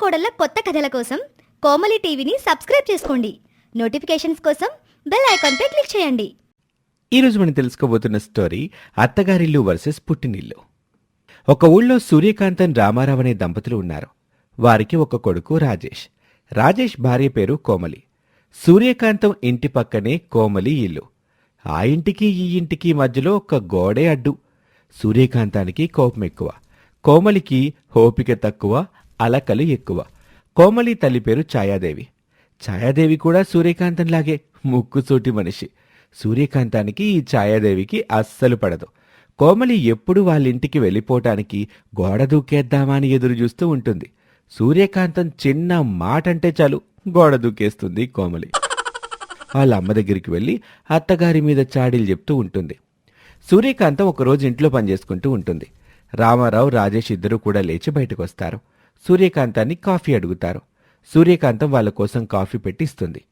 కోడళ్ళ కొత్త కథల కోసం కోమలి టీవీని సబ్స్క్రైబ్ చేసుకోండి. నోటిఫికేషన్స్ కోసం బెల్ ఐకాన్పై క్లిక్ చేయండి. ఈరోజు మనం తెలుసుకోబోతున్న స్టోరీ అత్తగారిల్లు వర్సెస్ పుట్టినిల్లు. ఒక ఊళ్ళో సూర్యకాంతం రామారావు అనే దంపతులు ఉన్నారు. వారికి ఒక కొడుకు రాజేష్. రాజేష్ భార్య పేరు కోమలి. సూర్యకాంతం ఇంటి పక్కనే కోమలి ఇల్లు. ఆ ఇంటికి ఈ ఇంటికి మధ్యలో ఒక గోడే అడ్డు. సూర్యకాంతానికి కోపం ఎక్కువ. కోమలికి ఓపిక తక్కువ. అలకలు ఎక్కువ. కోమలి తల్లి పేరు ఛాయాదేవి. ఛాయాదేవి కూడా సూర్యకాంతంలాగే ముక్కుసూటి మనిషి. సూర్యకాంతానికి ఈ ఛాయాదేవికి అస్సలు పడదు. కోమలి ఎప్పుడు వాళ్ళింటికి వెళ్ళిపోవటానికి గోడ దూకేద్దామా అని ఎదురు చూస్తూ ఉంటుంది. సూర్యకాంతం చిన్న మాట అంటే చాలు గోడ దూకేస్తుంది కోమలి. వాళ్ళ అమ్మ దగ్గరికి వెళ్ళి అత్తగారి మీద చాడీలు చెప్తూ ఉంటుంది. సూర్యకాంతం ఒకరోజు ఇంట్లో పనిచేసుకుంటూ ఉంటుంది. రామారావు రాజేష్ ఇద్దరూ కూడా లేచి బయటకు వస్తారు సూర్యకాంతాన్ని కాఫీ అడుగుతారు. సూర్యకాంతం వాళ్ళ కోసం కాఫీ పెట్టి ఇస్తుంది.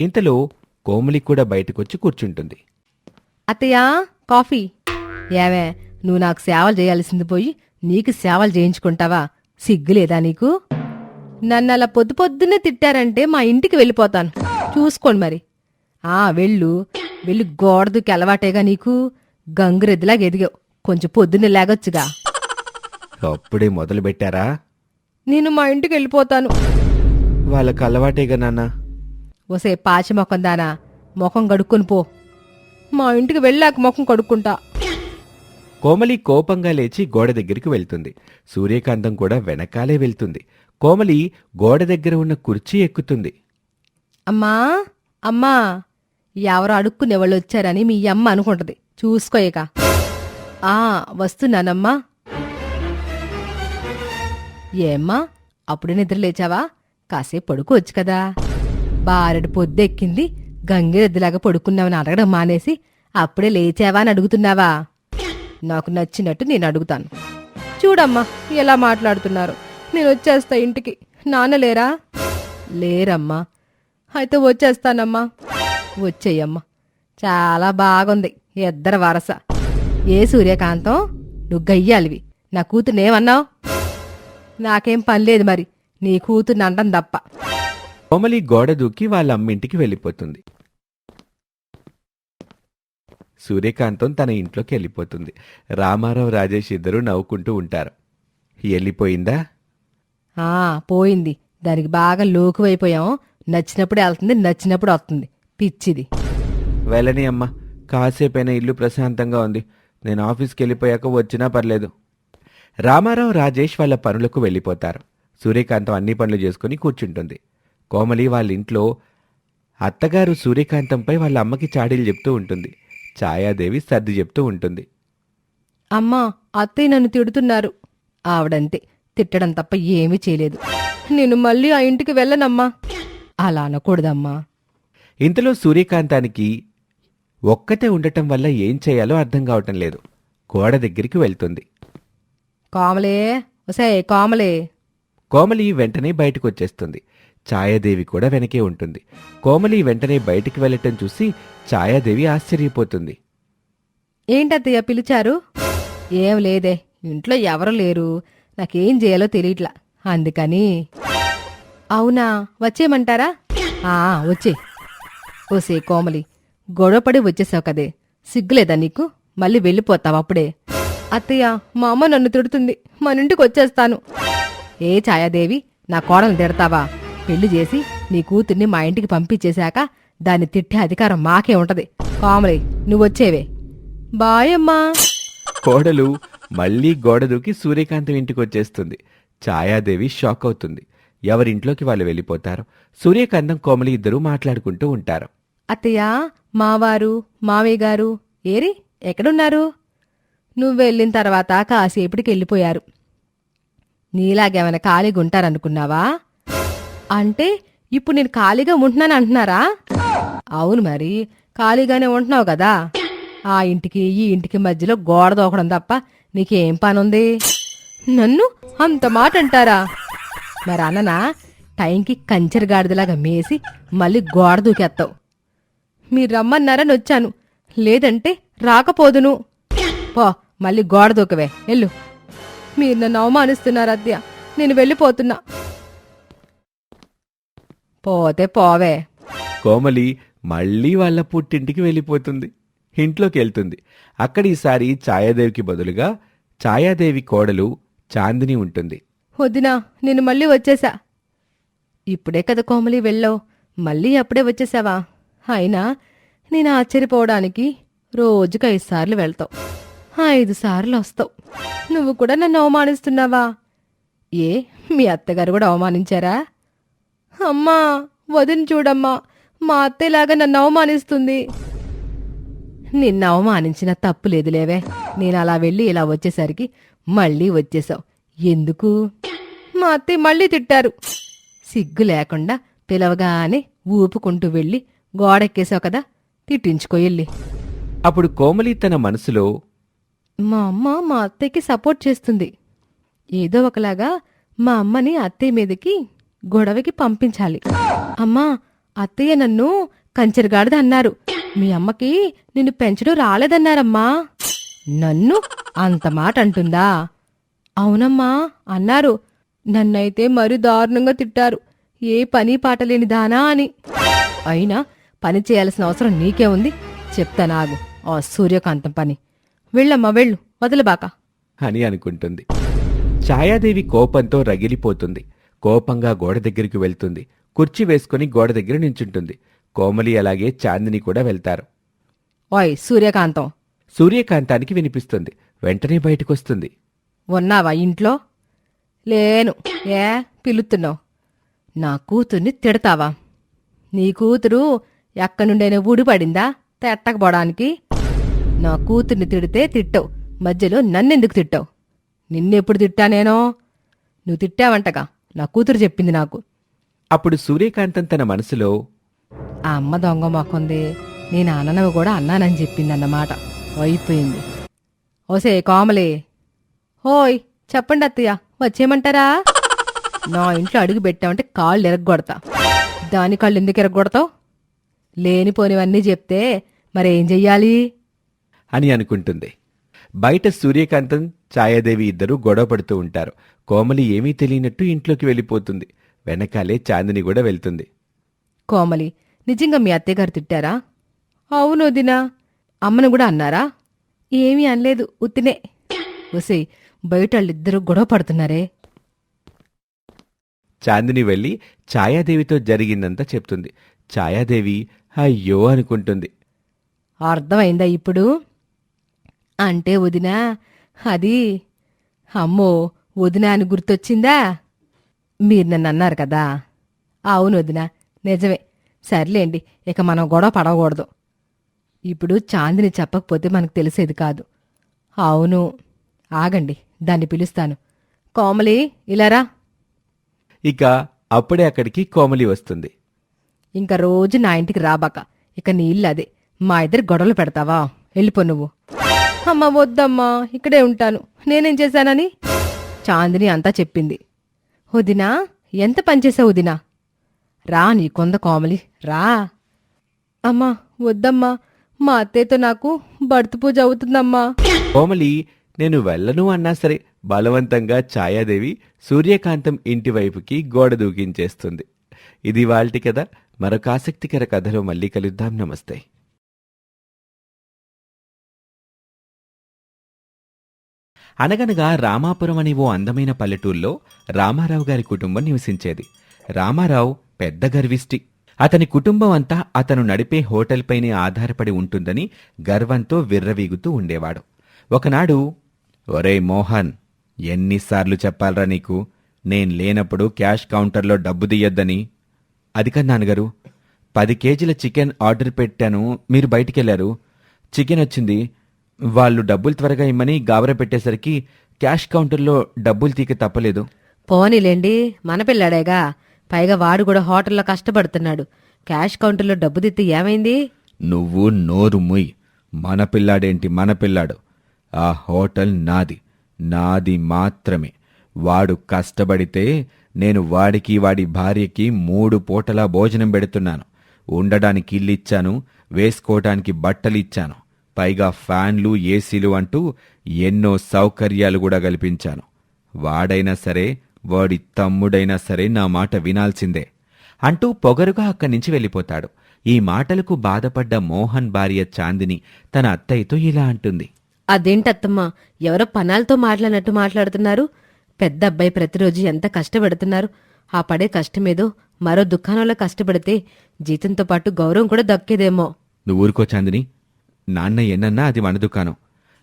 ఇంతలో కోమలి కూడా బయటకొచ్చి కూర్చుంటుంది. అత్తయ్యా కాఫీ. ఏవే నువ్వు నాకు సేవలు చేయాల్సింది పోయి నీకు సేవలు చేయించుకుంటావా? సిగ్గులేదా నీకు? నన్ను అలా పొద్దు పొద్దున్నే తిట్టారంటే మా ఇంటికి వెళ్ళిపోతాను. చూసుకోండి మరి. ఆ వెళ్ళు. వెళ్ళి గోడదుకి అలవాటేగా నీకు. గంగురెద్దులాగా ఎదిగావు. కొంచెం పొద్దున్నే లేగొచ్చుగా. అప్పుడే మొదలు పెట్టారా నేను మా ఇంటికి వెళ్ళిపోతాను. వాళ్ళకి అలవాటేగా నాన్న. ఓసే పాచి మొఖం దానా ముఖం కడుక్కొని పో. మా ఇంటికి వెళ్ళాక ముఖం కడుక్కుంటా. కోమలి కోపంగా లేచి గోడ దగ్గరికి వెళ్తుంది. సూర్యకాంతం కూడా వెనకాలే వెళ్తుంది. కోమలి గోడ దగ్గర ఉన్న కుర్చీ ఎక్కుతుంది. అమ్మా అమ్మా ఎవరు అడుక్కునే వాళ్ళు వచ్చారని మీ అమ్మ అనుకుంటది. చూసుకోయక ఆ వస్తున్నానమ్మా. ఏమ్మా అప్పుడే నిద్ర లేచావా? కాసేపు పడుకోవచ్చు కదా. బారెడు పొద్దెక్కింది గంగిరెద్దులాగా పడుకున్నావని అడగడం మానేసి అప్పుడే లేచావా అని అడుగుతున్నావా? నాకు నచ్చినట్టు నేను అడుగుతాను. చూడమ్మా ఎలా మాట్లాడుతున్నారు? నేను వచ్చేస్తా ఇంటికి. నాన్న లేరా? లేరమ్మా. అయితే వచ్చేస్తానమ్మా. వచ్చేయమ్మా. చాలా బాగుంది ఇద్దరు వరస. ఏ సూర్యకాంతం? నువ్వు గయ్యాలివి. నా కూతుర్నేమన్నావు నాకేం పని లేదు మరి. నీ కూతుర్ని అంటం తప్ప. కోమలి గోడ దూకి వాళ్ళ అమ్మింటికి వెళ్ళిపోతుంది. సూర్యకాంతం తన ఇంట్లోకి వెళ్ళిపోతుంది. రామారావు రాజేష్ ఇద్దరూ నవ్వుకుంటూ ఉంటారు. వెళ్ళిపోయిందా? ఆ పోయింది. దానికి బాగా లోకువైపోయాం. నచ్చినప్పుడు వెళ్తుంది నచ్చినప్పుడు వస్తుంది. పిచ్చిది. వెళ్ళని అమ్మా కాసేపైనా ఇల్లు ప్రశాంతంగా ఉంది. నేను ఆఫీస్కి వెళ్ళిపోయాక వచ్చినా పర్లేదు. రామారావు రాజేష్ వాళ్ళ పనులకు వెళ్ళిపోతారు. సూర్యకాంతం అన్ని పనులు చేసుకుని కూర్చుంటుంది. కోమలి వాళ్ళ ఇంట్లో అత్తగారు సూర్యకాంతంపై వాళ్ళ అమ్మకి చాడీలు చెప్తూ ఉంటుంది. ఛాయాదేవి సర్ది చెప్తూ ఉంటుంది. అమ్మా అత్తయ్య నన్ను తిడుతున్నారు. ఆవిడంతే తిట్టడం తప్ప ఏమీ చేయలేదు. నేను మళ్ళీ ఆ ఇంటికి వెళ్ళనమ్మా. అలా అనకూడదమ్మా. ఇంతలో సూర్యకాంతానికి ఒక్కతే ఉండటం వల్ల ఏం చేయాలో అర్థం కావటం లేదు. గోడ దగ్గరికి వెళ్తుంది. కోమలే ఒసే కోమలే. కోమలి వెంటనే బయటకు వచ్చేస్తుంది ఛాయాదేవి కూడా వెనకే ఉంటుంది. కోమలి వెంటనే బయటికి వెళ్ళటం చూసి ఛాయాదేవి ఆశ్చర్యపోతుంది. ఏంటత్తయ్య పిలిచారు? ఏం లేదే ఇంట్లో ఎవరు లేరు. నాకేం చేయాలో తెలియట్లా. అందుకని. అవునా వచ్చేయమంటారా? ఆ వచ్చే. ఓసే కోమలి గొడవపడి వచ్చేసావు కదే. సిగ్గులేదా నీకు? మళ్ళీ వెళ్ళిపోతావు అప్పుడే. అత్తయ్య మా అమ్మ నన్ను తిడుతుంది. మన ఇంటికి వచ్చేస్తాను. ఏ ఛాయాదేవి నా కోడలు తిడతావా? పెళ్ళి చేసి నీ కూతుర్ని మా ఇంటికి పంపించేశాక దాన్ని తిట్టే అధికారం మాకే ఉంటది. కోమలి నువ్వొచ్చేవే బాయ్ అమ్మా. కోడలు మళ్ళీ గోడ దూకి సూర్యకాంతం ఇంటికి వచ్చేస్తుంది. ఛాయాదేవి షాక్ అవుతుంది. ఎవరింట్లోకి వాళ్ళు వెళ్ళిపోతారు? సూర్యకాంతం కోమలి ఇద్దరూ మాట్లాడుకుంటూ ఉంటారు. అత్తయ్య మావారు మావయ్య గారు ఏరి ఎక్కడున్నారు? నువ్వు వెళ్ళిన తర్వాత కాసేపటికి వెళ్ళిపోయారు. నీలాగేమైనా ఖాళీగా ఉంటారనుకున్నావా? అంటే ఇప్పుడు నేను ఖాళీగా ఉంటున్నాను అంటున్నారా? అవును మరి ఖాళీగానే ఉంటున్నావు కదా. ఆ ఇంటికి ఈ ఇంటికి మధ్యలో గోడ దూకడం తప్ప నీకేం పనుంది? నన్ను అంత మాట అంటారా? మరి అన్ననా టైంకి కంచెర గాడిదలాగా మేసి మళ్ళీ గోడ దూకేస్తావు మీరు రమ్మన్నారని వచ్చాను. లేదంటే రాకపోదును. పో మళ్ళీ గోడ దూకవే. వెళ్ళు. మీరు నన్ను అవమానిస్తున్నారు అద్దె నేను వెళ్ళిపోతున్నా. పోతే పోవే. కోమలి మళ్ళీ వాళ్ళ పుట్టింటికి వెళ్ళిపోతుంది. ఇంట్లోకి వెళ్తుంది. అక్కడ ఈసారి ఛాయాదేవికి బదులుగా ఛాయాదేవి కోడలు చాందిని ఉంటుంది. వదినా నేను మళ్ళీ వచ్చేసా. ఇప్పుడే కదా కోమలి వెళ్ళావు. మళ్ళీ అప్పుడే వచ్చేసావా? అయినా నేను ఆశ్చర్యపోవడానికి రోజుకు ఐదు సార్లు వెళ్తావు. ఐదు సార్లు వస్తావు. నువ్వు కూడా నన్ను అవమానిస్తున్నావా? ఏ మీ అత్తగారు కూడా అవమానించారా? అమ్మా వదిన చూడమ్మా మా అత్తయ్యలాగా నన్ను అవమానిస్తుంది. నిన్ను అవమానించిన తప్పు లేదులేవే నేను అలా వెళ్ళి ఇలా వచ్చేసరికి మళ్ళీ వచ్చేసావు. ఎందుకు? మా అత్తయ్య మళ్ళీ తిట్టారు. సిగ్గు లేకుండా పిలవగానే ఊపుకుంటూ వెళ్ళి గోడెక్కేసావు కదా తిట్టించుకో వెళ్ళి అప్పుడు కోమలి తన మనసులో మా అమ్మ మా అత్తయ్యకి సపోర్ట్ చేస్తుంది. ఏదో ఒకలాగా మా అమ్మని అత్తయ్య మీదకి గొడవకి పంపించాలి. అమ్మా అత్తయ్య నన్ను కంచెరగాడిద అన్నారు. మీ అమ్మకి నిన్ను పెంచడం రాలేదన్నారమ్మా. నన్ను అంత మాట అంటుందా? అవునమ్మా అన్నారు. నన్నైతే మరి దారుణంగా తిట్టారు. ఏ పని పాట లేని దానా అని. అయినా పని చేయాల్సిన అవసరం నీకే ఉంది. చెప్తానాగు ఆ సూర్యకాంతం పని. వెళ్ళమ్మా వెళ్ళు వదలబాక. అని అనుకుంటుంది. ఛాయాదేవి కోపంతో రగిలిపోతుంది. కోపంగా గోడ దగ్గరికి వెళ్తుంది. కుర్చీ వేసుకుని గోడ దగ్గర నించుంటుంది. కోమలి అలాగే చాందిని కూడా వెళ్తారు. ఓయ్ సూర్యకాంతం. సూర్యకాంతానికి వినిపిస్తుంది. వెంటనే బయటకొస్తుంది. ఉన్నావా ఇంట్లో? లేను. ఏ పిలుస్తున్నావు నా కూతుర్ని తిడతావా? నీ కూతురు ఎక్కడి నుండైనా ఊడిపడిందా? తెట్టకపోవడానికి నా కూతుర్ని తిడితే తిట్టావు. మధ్యలో నన్నెందుకు తిట్టావు? నిన్నెప్పుడు తిట్టానేనో నువ్వు తిట్టావంటగా. నా కూతురు చెప్పింది నాకు. అప్పుడు సూర్యకాంతం తన మనసులో ఆ అమ్మ దొంగ మొక్కుంది. నేను అన్ననవి కూడా అన్నానని చెప్పింది అన్నమాట అయిపోయింది. ఓసే కోమలి. ఓయ్ చెప్పండి అత్తయ్య వచ్చేయమంటారా? నా ఇంట్లో అడుగు పెట్టామంటే కాళ్ళు ఎరగొడతా. దాని కాళ్ళు ఎందుకు ఎరగొడతావు? లేనిపోనివన్నీ చెప్తే మరేం చెయ్యాలి? అని అనుకుంటుంది. బయట సూర్యకాంతం ఛాయాదేవి ఇద్దరూ గొడవ పడుతూ ఉంటారు. కోమలి ఏమీ తెలియనట్టు ఇంట్లోకి వెళ్ళిపోతుంది. వెనకాలే చాందిని కూడా వెళ్తుంది. కోమలి నిజంగా మీ అత్తయ్య గారు తిట్టారా? అవును వదినా. అమ్మను కూడా అన్నారా? ఏమీ అనలేదు ఉత్తినే. ఒసే బయట వాళ్ళిద్దరూ గొడవ పడుతున్నారే. చాందిని వెళ్ళి ఛాయాదేవితో జరిగిందంతా చెప్తుంది. ఛాయాదేవి అయ్యో అనుకుంటుంది. అర్థమైందా ఇప్పుడు? అంటే వదినా అది అమ్మో వదినా అని గుర్తొచ్చిందా? మీరు నన్ను అన్నారు కదా. అవును వదినా నిజమే. సర్లేండి ఇక మనం గొడవ పడకూడదు. ఇప్పుడు చాందిని చెప్పకపోతే మనకు తెలిసేది కాదు. అవును. ఆగండి దాన్ని పిలుస్తాను. కోమలి ఇలారా ఇక అప్పుడే అక్కడికి కోమలి వస్తుంది. ఇంకా రోజు నా ఇంటికి రాబాక ఇక నీ ఇల్లు అదే. మా ఇద్దరు గొడవలు పెడతావా? వెళ్ళిపో నువ్వు. అమ్మ వద్దమ్మా ఇక్కడే ఉంటాను. నేనేం చేశానని? చాందిని అంతా చెప్పింది. వదినా ఎంత పనిచేసావు వదినా రా నీ కొంద కోమలి రా. అమ్మా వద్దమ్మా మా అత్తయ్యతో నాకు భర్త పూజ అవుతుందమ్మా. కోమలి నేను వెళ్ళను అన్నా సరే బలవంతంగా ఛాయాదేవి సూర్యకాంతం ఇంటి వైపుకి గోడ దూకించేస్తుంది. ఇది వాళ్ళటి కదా మరొక ఆసక్తికర కథలో మళ్ళీ కలుద్దాం. నమస్తే. అనగనగా రామాపురం అనే ఓ అందమైన పల్లెటూరులో రామారావు గారి కుటుంబం నివసించేది. రామారావు పెద్ద గర్విష్టి. అతని కుటుంబం అంతా అతను నడిపే హోటల్పైనే ఆధారపడి ఉంటుందని గర్వంతో విర్రవీగుతూ ఉండేవాడు. ఒకనాడు ఒరే మోహన్ ఎన్నిసార్లు చెప్పాలరా నీకు? నేను లేనప్పుడు క్యాష్ కౌంటర్లో డబ్బు తీయొద్దని. అది కదా నాన్నగారు పది కేజీల చికెన్ ఆర్డర్ పెట్టాను మీరు బయటికెళ్ళారు. చికెన్ వచ్చింది వాళ్ళు డబ్బులు త్వరగా ఇమ్మని గాబర పెట్టేసరికి క్యాష్ కౌంటర్లో డబ్బులు తీక తప్పలేదు. పోనీలేండి మన పిల్లాడేగా. పైగా వాడు కూడా హోటల్లో కష్టపడుతున్నాడు. క్యాష్ కౌంటర్లో డబ్బు దిత్తే ఏమైంది? నువ్వు నోరు ముయ్. మన పిల్లాడేంటి మన పిల్లాడు? ఆ హోటల్ నాది. నాది మాత్రమే. వాడు కష్టపడితే నేను వాడికి వాడి భార్యకి మూడు పూటలా భోజనం పెడుతున్నాను. ఉండడానికి ఇల్లిచ్చాను వేసుకోవటానికి బట్టలిచ్చాను. పైగా ఫ్యాన్లు ఏసీలు అంటూ ఎన్నో సౌకర్యాలు కూడా కల్పించాను. వాడైనా సరే వాడి తమ్ముడైనా సరే నా మాట వినాల్సిందే అంటూ పొగరుగా అక్కడి నుంచి వెళ్ళిపోతాడు. ఈ మాటలకు బాధపడ్డ మోహన్ భార్య చాందిని తన అత్తయ్యతో ఇలా అంటుంది. అదేంటత్తమ్మా ఎవరో పనాలతో మాట్లాడినట్టు మాట్లాడుతున్నారు. పెద్ద అబ్బాయి ప్రతిరోజు ఎంత కష్టపడుతున్నారు. ఆ పడే కష్టమేదో మరో దుకాణంలో కష్టపడితే జీతంతో పాటు గౌరవం కూడా దక్కేదేమో. నువ్వు ఊరుకో చాందిని నాన్న ఎన్నన్నా అది మన దుకాణం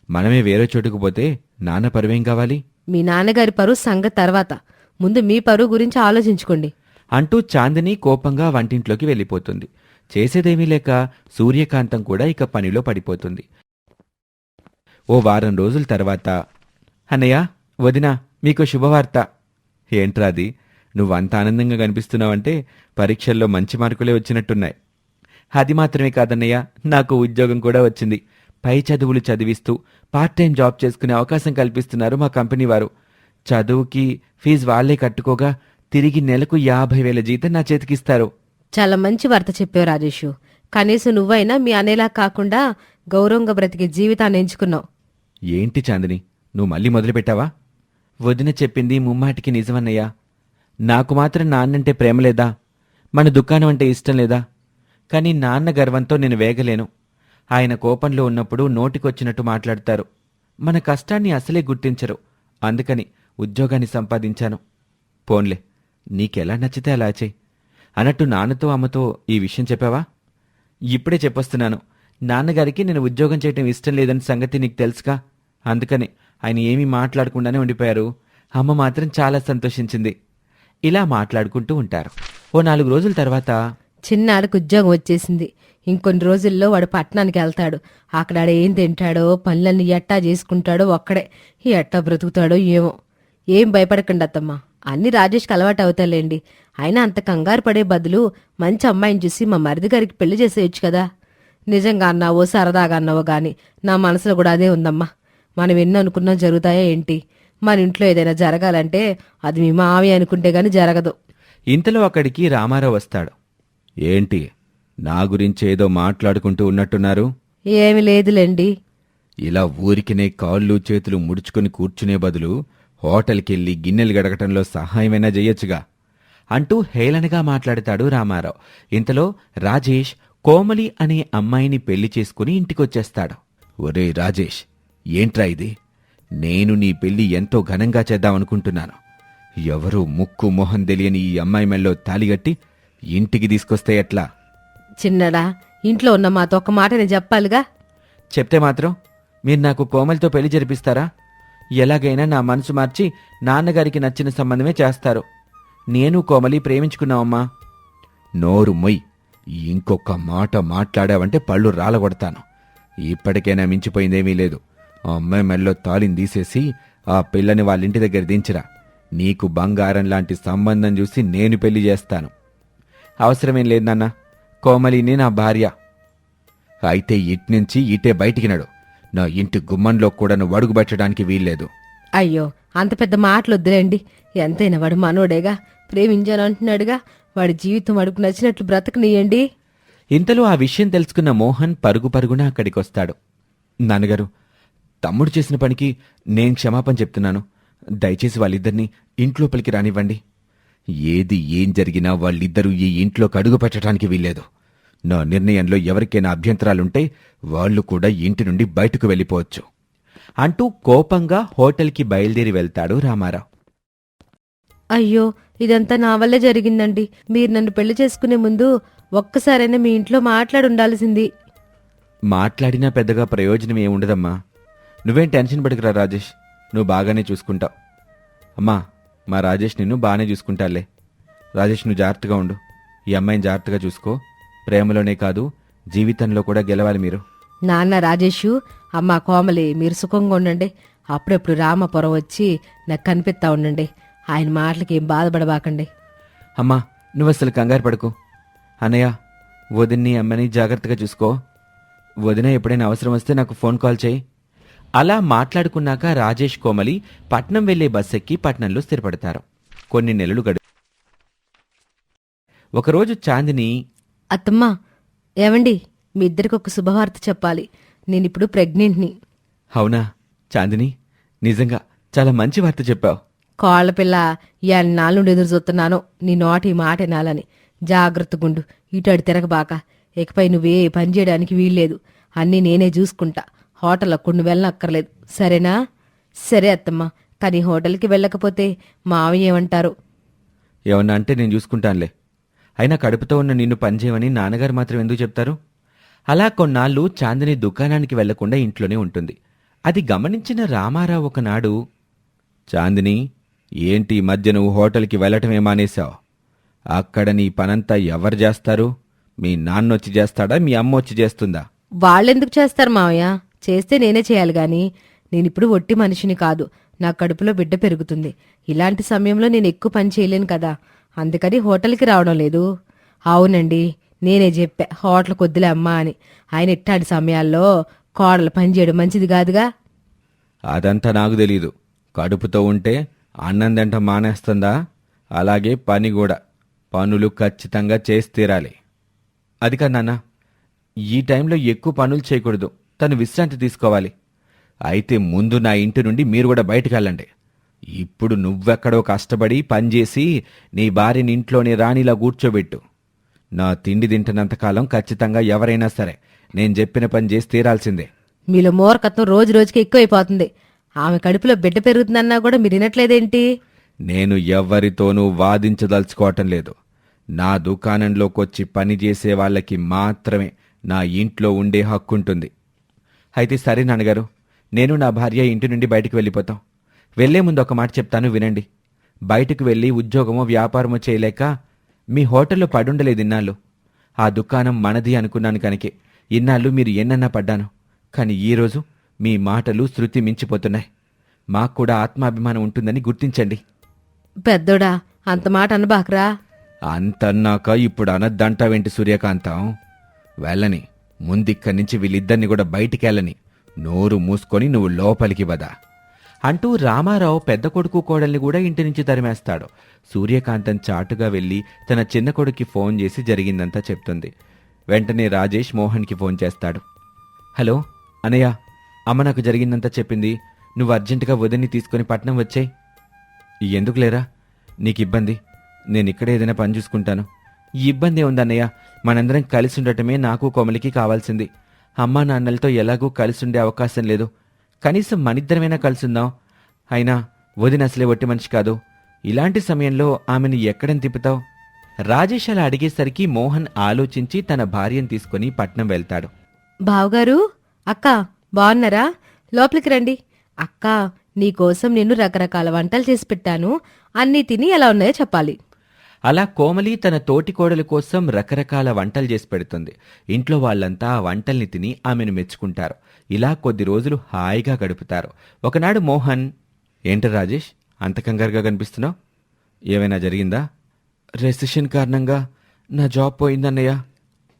మనమే వేరే చోటుకు పోతే నాన్న పరువేం కావాలి? మీ నాన్నగారి పరువు సంగతి తర్వాత. ముందు మీ పరువు గురించి ఆలోచించుకోండి. అంటూ చాందిని కోపంగా వంటింట్లోకి వెళ్ళిపోతుంది. చేసేదేమీ లేక సూర్యకాంతం కూడా ఇక పనిలో పడిపోతుంది. ఓ వారం రోజుల తర్వాత అన్నయ్య వదినా మీకు శుభవార్త. ఏంట్రాది నువ్వంత ఆనందంగా కనిపిస్తున్నావంటే పరీక్షల్లో మంచి మార్కులే వచ్చినట్టున్నాయి. అది మాత్రమే కాదన్నయ్య నాకు ఉద్యోగం కూడా వచ్చింది. పై చదువులు చదివిస్తూ పార్ట్ టైం జాబ్ చేసుకునే అవకాశం కల్పిస్తున్నారు మా కంపెనీ వారు. చదువుకి ఫీజు వాళ్ళే కట్టుకోగా తిరిగి నెలకు యాభై వేల జీతం నా చేతికిస్తారు చాలా మంచి వార్త చెప్పావు రాజేషు. కనీసం నువ్వైనా మీ అనేలా కాకుండా గౌరవంగా బ్రతికే జీవితాన్ని ఎంచుకున్నావు. ఏంటి చాందిని? నువ్వు మళ్ళీ మొదలుపెట్టావా వదిన చెప్పింది ముమ్మాటికి నిజమన్నయ్యా. నాకు మాత్రం నాన్నంటే ప్రేమ లేదా? మన దుకాణం అంటే ఇష్టం లేదా? కానీ నాన్న గర్వంతో నేను వేగలేను. ఆయన కోపంలో ఉన్నప్పుడు నోటికొచ్చినట్టు మాట్లాడతారు. మన కష్టాన్ని అసలే గుర్తించరు. అందుకని ఉద్యోగాన్ని సంపాదించాను. పోన్లే నీకెలా నచ్చితే అలా చేయి. అన్నట్టు నాన్నతో అమ్మతో ఈ విషయం చెప్పావా? ఇప్పుడే చెప్పొస్తున్నాను. నాన్నగారికి నేను ఉద్యోగం చేయటం ఇష్టం లేదని సంగతి నీకు తెలుసుగా? అందుకని ఆయన ఏమీ మాట్లాడకుండానే ఉండిపోయారు. అమ్మ మాత్రం చాలా సంతోషించింది. ఇలా మాట్లాడుకుంటూ ఉంటారు. ఓ నాలుగు రోజుల తర్వాత చిన్నాడికి ఉద్యోగం వచ్చేసింది. ఇంకొన్ని రోజుల్లో వాడు పట్టణానికి వెళ్తాడు. అక్కడ ఆడ ఏం తింటాడో పనులన్నీ ఎట్టా చేసుకుంటాడో ఒక్కడే. ఎట్టా బ్రతుకుతాడో ఏమో. ఏం భయపడకండి అత్తమ్మా. అన్ని రాజేష్కి అలవాటు అవుతాలేండి అయినా అంత కంగారు పడే బదులు మంచి అమ్మాయిని చూసి మా మరిది గారికి పెళ్ళి చేసేయచ్చు కదా. నిజంగా అన్నావో సరదాగా అన్నావో గాని నా మనసులో కూడా అదే ఉందమ్మా. మనం ఎన్ని అనుకున్నా జరుగుతాయా ఏంటి? మన ఇంట్లో ఏదైనా జరగాలంటే అది మీ మావి అనుకుంటే గాని జరగదు. ఇంతలో అక్కడికి రామారావు వస్తాడు. ఏంటి? నా గురించి ఏదో మాట్లాడుకుంటూ ఉన్నట్టున్నారు? ఏమి లేదులేండి. ఇలా ఊరికినే కాళ్ళు చేతులు ముడుచుకొని కూర్చునే బదులు హోటల్కెళ్ళి గిన్నెలు గడగటంలో సహాయమైనా చెయ్యొచ్చుగా అంటూ హేళనగా మాట్లాడతాడు రామారావు. ఇంతలో రాజేష్ కోమలి అనే అమ్మాయిని పెళ్ళి చేసుకుని ఇంటికొచ్చేస్తాడు. ఒరే రాజేష్ ఏంట్రా ఇది? నేను నీ పెళ్ళి ఎంతో ఘనంగా చేద్దామనుకుంటున్నాను. ఎవరూ ముక్కు మొహం తెలియని ఈ అమ్మాయి మెల్లో తాలిగట్టి ఇంటికి తీసుకొస్తే ఎట్లా? చిన్నడా ఇంట్లో ఉన్న మాతో ఒక మాట నేను చెప్పాలిగా? చెప్తే మాత్రం మీరు నాకు కోమలితో పెళ్ళి జరిపిస్తారా? ఎలాగైనా నా మనసు మార్చి నాన్నగారికి నచ్చిన సంబంధమే చేస్తారు. నేను కోమలి ప్రేమించుకున్నావమ్మా. నోరు మొయ్. ఇంకొక మాట మాట్లాడావంటే పళ్ళు రాలగొడతాను. ఇప్పటికైనా మించిపోయిందేమీ లేదు. ఆ అమ్మాయి మెల్లో తాలిని తీసేసి ఆ పిల్లని వాళ్ళింటి దగ్గర దించిరా. నీకు బంగారం లాంటి సంబంధం చూసి నేను పెళ్ళి చేస్తాను. అవసరమేం లేదు నాన్న. కోమలిని నా భార్య. అయితే ఇట్నుంచి ఇటే బయటికి నడు. నా ఇంటి గుమ్మంలో కూడా నువ్వు అడుగు పెట్టడానికి వీల్లేదు. అయ్యో అంత పెద్ద మాటలు వద్దులేండి ఎంతైనా వాడు మనోడేగా ప్రేమించాను అంటున్నాడుగా వాడి జీవితం వాడికి నచ్చినట్లు బ్రతకనియండి. ఇంతలో ఆ విషయం తెలుసుకున్న మోహన్ పరుగు పరుగున అక్కడికొస్తాడు. నాన్నగారు తమ్ముడు చేసిన పనికి నేను క్షమాపణ చెప్తున్నాను. దయచేసి వాళ్ళిద్దరినీ ఇంట్లోపలికి రానివ్వండి. ఏది ఏం జరిగినా వాళ్ళిద్దరూ ఈ ఇంట్లోకి అడుగు పెట్టడానికి వీల్లేదు. నా నిర్ణయంలో ఎవరికైనా అభ్యంతరాలుంటే వాళ్ళు కూడా ఇంటి నుండి బయటకు వెళ్ళిపోవచ్చు. అంటూ కోపంగా హోటల్కి బయలుదేరి వెళ్తాడు రామారావు. అయ్యో ఇదంతా నా వల్లే జరిగిందండి. మీరు నన్ను పెళ్ళి చేసుకునే ముందు ఒక్కసారైనా మీ ఇంట్లో మాట్లాడి ఉండాల్సింది మాట్లాడినా పెద్దగా ప్రయోజనం ఏముండదమ్మా. నువ్వేం టెన్షన్ పడకురా రాజేష్. నువ్వు బాగానే చూసుకుంటావు. అమ్మా మా రాజేష్ నిన్ను బాగానే చూసుకుంటాలే రాజేష్ నువ్వు జాగ్రత్తగా ఉండు. ఈ అమ్మాయిని జాగ్రత్తగా చూసుకో. ప్రేమలోనే కాదు జీవితంలో కూడా గెలవాలి మీరు. నాన్న రాజేషు అమ్మ కోమలి మీరు సుఖంగా ఉండండి. అప్పుడప్పుడు రామపురం వచ్చి నాకు కనిపిస్తా ఉండండి. ఆయన మాటలకి ఏం బాధపడబాకండి. అమ్మా నువ్వు అసలు కంగారు పడకు. అన్నయ్య వదిన్ని అమ్మని జాగ్రత్తగా చూసుకో. వదిన ఎప్పుడైనా అవసరం వస్తే నాకు ఫోన్ కాల్ చేయి. అలా మాట్లాడుకున్నాక రాజేష్ కోమలి పట్నం వెళ్ళే బస్ ఎక్కి పట్నంలో స్థిరపడతారు. కొన్ని నెలలు గడు ఒకరోజు చాందిని అత్తమ్మా ఏవండి? మీ ఇద్దరికి ఒక శుభవార్త చెప్పాలి. నేనిప్పుడు ప్రెగ్నెంట్ని. అవునా? చాందిని నిజంగా చాలా మంచి వార్త చెప్పావు. కోళ్ళ పిల్ల ఎన్నాళ్ళు నుండి ఎదురు చూస్తున్నాను. నీ నోటి ఈ మాట వినాలని. జాగ్రత్తగుండు ఇటు అటు తిరగబాక. ఇకపై నువ్వే పని చేయడానికి వీల్లేదు. అన్నీ నేనే చూసుకుంటా. హోటల్ కొన్ని వెళ్ళనక్కర్లేదు సరేనా? సరే అత్తమ్మ. కానీ హోటల్కి వెళ్ళకపోతే మావయ్య ఏమంటారు? ఏమన్నా అంటే నేను చూసుకుంటానులే. అయినా కడుపుతో ఉన్న నిన్ను పనిచేయమని నాన్నగారు మాత్రం ఎందుకు చెప్తారు? అలా కొన్నాళ్ళు చాందిని దుకాణానికి వెళ్ళకుండా ఇంట్లోనే ఉంటుంది. అది గమనించిన రామారావు ఒకనాడు చాందిని ఏంటి ఈ మధ్య నువ్వు హోటల్కి వెళ్ళటమే మానేశావు? అక్కడ నీ పనంతా ఎవరు చేస్తారు? మీ నాన్న వచ్చి చేస్తాడా? మీ అమ్మ వచ్చి చేస్తుందా? వాళ్ళెందుకు చేస్తారు మావయ్య? చేస్తే నేనే చేయాలి గాని నేనిప్పుడు ఒట్టి మనిషిని కాదు. నా కడుపులో బిడ్డ పెరుగుతుంది. ఇలాంటి సమయంలో నేను ఎక్కువ పని చేయలేను కదా. అందుకని హోటల్కి రావడం లేదు. అవునండి నేనే చెప్పా. హోటల్ కొద్దిలే అమ్మా అని. ఆయన ఇట్టాడి సమయాల్లో కోడలు పని చేయడం మంచిది కాదుగా? అదంతా నాకు తెలీదు. కడుపుతో ఉంటే అన్నం తింటం మానేస్తుందా? అలాగే పని కూడా. పనులు ఖచ్చితంగా చేసి తీరాలి. అది కాదు నాన్న ఈ టైంలో ఎక్కువ పనులు చేయకూడదు. తను విశ్రాంతి తీసుకోవాలి. అయితే ముందు నా ఇంటి నుండి మీరు కూడా బయటకు వెళ్ళండి. ఇప్పుడు నువ్వెక్కడో కష్టపడి పనిచేసి నీ భార్యని ఇంట్లోనే రాణిలా కూర్చోబెట్టు. నా తిండి తింటున్నంతకాలం ఖచ్చితంగా ఎవరైనా సరే నేను చెప్పిన పని చేసి తీరాల్సిందే. మీలో మూర్ఖత్వం రోజు రోజుకి ఎక్కువైపోతుంది. ఆమె కడుపులో బిడ్డ పెరుగుతుందన్నా కూడా మీరు వినట్లేదేంటి? నేను ఎవ్వరితోనూ వాదించదలుచుకోవటం లేదు. నా దుకాణంలోకొచ్చి పని చేసే వాళ్ళకి మాత్రమే నా ఇంట్లో ఉండే హక్కుంటుంది. అయితే సరే నాన్నగారు నేను నా భార్య ఇంటి నుండి బయటకు వెళ్ళిపోతాం. వెళ్ళే ముందు ఒక మాట చెప్తాను వినండి. బయటకు వెళ్ళి ఉద్యోగమో వ్యాపారమో చేయలేక మీ హోటల్లో పడుండలేదు ఇన్నాళ్ళు. ఆ దుకాణం మనది అనుకున్నాను కనుకే. ఇన్నాళ్ళు మీరు ఎన్నన్నా పడ్డాను. కానీ ఈరోజు మీ మాటలు శృతి మించిపోతున్నాయి. మాకు కూడా ఆత్మాభిమానం ఉంటుందని గుర్తించండి. పెద్దోడా అంత మాట అనబాకరా? అంతన్నాక ఇప్పుడు అనద్దంటావేంటి సూర్యకాంతం? వెళ్ళని. ముందిక్కడి నుంచి వీళ్ళిద్దరిని కూడా బయటికెళ్ళని. నోరు మూసుకొని నువ్వు లోపలికి వదా. అంటూ రామారావు పెద్ద కొడుకు కోడల్ని కూడా ఇంటి నుంచి తరిమేస్తాడు. సూర్యకాంతం చాటుగా వెళ్ళి తన చిన్న కొడుక్కి ఫోన్ చేసి జరిగిందంతా చెప్తుంది. వెంటనే రాజేష్ మోహన్కి ఫోన్ చేస్తాడు. హలో అనయ్య అమ్మ నాకు జరిగిందంతా చెప్పింది. నువ్వు అర్జెంటుగా వదిని తీసుకొని పట్నం వచ్చేయ్. ఎందుకు లేరా? నీకు ఇబ్బంది. నేను ఇక్కడే ఏదైనా పని చూసుకుంటాను. ఇబ్బంది ఉందన్నయ్య. మనందరం కలిసి ఉండటమే నాకు కోమలికి కావాల్సింది. అమ్మా నాన్నలతో ఎలాగూ కలిసి ఉండే అవకాశం లేదు. కనీసం మనిద్దరమైనా కలిసిందాం అయినా వదిన అసలే ఒట్టి మనిషి కాదు. ఇలాంటి సమయంలో ఆమెను ఎక్కడని తిప్పుతావు? రాజేష్ అలా అడిగేసరికి మోహన్ ఆలోచించి తన భార్యను తీసుకుని పట్నం వెళ్తాడు. బావగారు అక్క బాగున్నారా లోపలికి రండి. అక్క నీకోసం నేను రకరకాల వంటలు చేసి పెట్టాను. అన్నీ తిని ఎలా ఉన్నాయో చెప్పాలి. అలా కోమలి తన తోటి కోడల కోసం రకరకాల వంటలు చేసి పెడుతుంది. ఇంట్లో వాళ్ళంతా ఆ వంటల్ని తిని ఆమెను మెచ్చుకుంటారు. ఇలా కొద్ది రోజులు హాయిగా గడుపుతారు. ఒకనాడు మోహన్ ఏంట రాజేష్ అంత కంగారుగా కనిపిస్తున్నావు? ఏమైనా జరిగిందా? రెసిషన్ కారణంగా నా జాబ్ పోయిందన్నయ్య.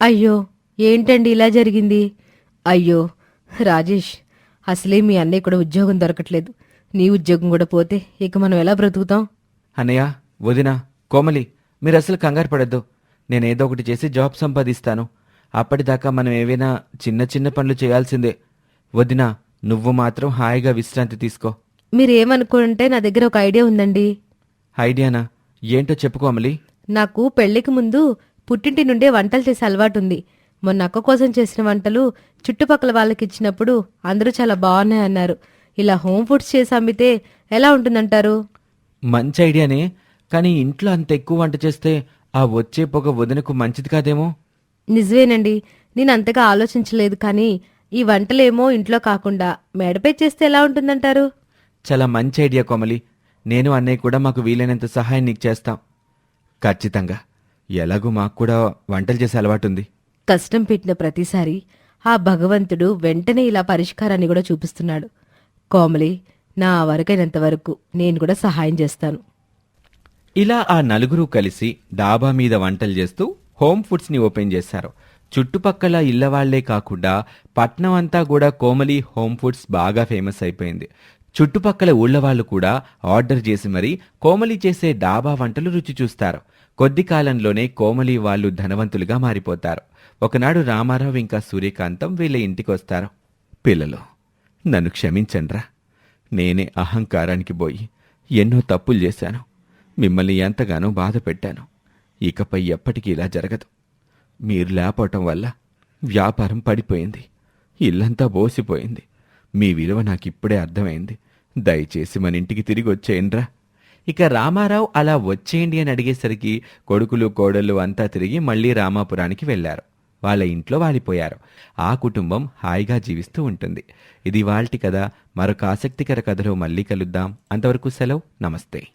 అయ్యో ఏంటండి ఇలా జరిగింది? అయ్యో రాజేష్ అసలే మీ అన్నయ్య కూడా ఉద్యోగం దొరకట్లేదు. నీ ఉద్యోగం కూడా పోతే ఇక మనం ఎలా బ్రతుకుతాం? అన్నయ్య వదిన కోమలి మీరు అసలు కంగారు పడద్దు. నేను ఏదో ఒకటి చేసి జాబ్ సంపాదిస్తాను. అప్పటిదాకా మనం ఏవైనా చిన్న చిన్న పనులు చేయాల్సిందే. వదిన నువ్వు మాత్రం హాయిగా విశ్రాంతి తీసుకో. మీరేమనుకుంటే నా దగ్గర ఒక ఐడియా ఉందండి. ఐడియానా? ఏంటో చెప్పు కోమలి. నాకు పెళ్ళికి ముందు పుట్టింటి నుండే వంటలు చేసే అలవాటుంది. మొన్న అక్క కోసం చేసిన వంటలు చుట్టుపక్కల వాళ్ళకి ఇచ్చినప్పుడు అందరూ చాలా బాగున్నాయి అన్నారు ఇలా హోమ్ ఫుడ్స్ చేసి అమ్మితే ఎలా ఉంటుందంటారు? మంచి ఐడియానే. కానీ ఇంట్లో అంత ఎక్కువ వంట చేస్తే ఆ వచ్చే పొగ వదినకు మంచిది కాదేమో? నిజమేనండి. నేను అంతగా ఆలోచించలేదు కానీ ఈ వంటలేమో ఇంట్లో కాకుండా మేడపై చేస్తే ఎలా ఉంటుందంటారు? చాలా మంచి ఐడియా కోమలి. నేను అన్నయ్య కూడా మాకు వీలైనంత సహాయం నీకు చేస్తాం. ఖచ్చితంగా. ఎలాగూ మాకు కూడా వంటలు చేసే అలవాటుంది. కష్టం పెట్టిన ప్రతిసారి ఆ భగవంతుడు వెంటనే ఇలా పరిష్కారాన్ని కూడా చూపిస్తున్నాడు. కోమలి నా వరకైనంత వరకు నేను కూడా సహాయం చేస్తాను. ఇలా ఆ నలుగురు కలిసి డాబా మీద వంటలు చేస్తూ హోమ్ ఫుడ్స్ని ఓపెన్ చేశారు. చుట్టుపక్కల ఇళ్ళవాళ్ళే కాకుండా పట్నం అంతా కూడా కోమలి హోమ్ ఫుడ్స్ బాగా ఫేమస్ అయిపోయింది. చుట్టుపక్కల ఊళ్ళ వాళ్ళు కూడా ఆర్డర్ చేసి మరీ కోమలి చేసే డాబా వంటలు రుచి చూస్తారు. కొద్ది కాలంలోనే కోమలి వాళ్ళు ధనవంతులుగా మారిపోతారు. ఒకనాడు రామారావు ఇంకా సూర్యకాంతం వీళ్ళ ఇంటికి వస్తారు పిల్లలు నన్ను క్షమించండ్రా. నేనే అహంకారానికి పోయి ఎన్నో తప్పులు చేశాను. మిమ్మల్ని ఎంతగానో బాధ పెట్టాను. ఇకపై ఎప్పటికీ ఇలా జరగదు. మీరు లేపటం వల్ల వ్యాపారం పడిపోయింది. ఇల్లంతా బోసిపోయింది. మీ విలువ నాకిప్పుడే అర్థమైంది. దయచేసి మన ఇంటికి తిరిగి వచ్చేయండ్రా. ఇక రామారావు అలా వచ్చేయండి అని అడిగేసరికి కొడుకులు కోడళ్ళు అంతా తిరిగి మళ్ళీ రామాపురానికి వెళ్ళారు వాళ్ళ ఇంట్లో వాలిపోయారు. ఆ కుటుంబం హాయిగా జీవిస్తూ ఉంటుంది. ఇది వాళ్ళటి కథ. మరొక ఆసక్తికర కథలో మళ్ళీ కలుద్దాం. అంతవరకు సెలవు. నమస్తే.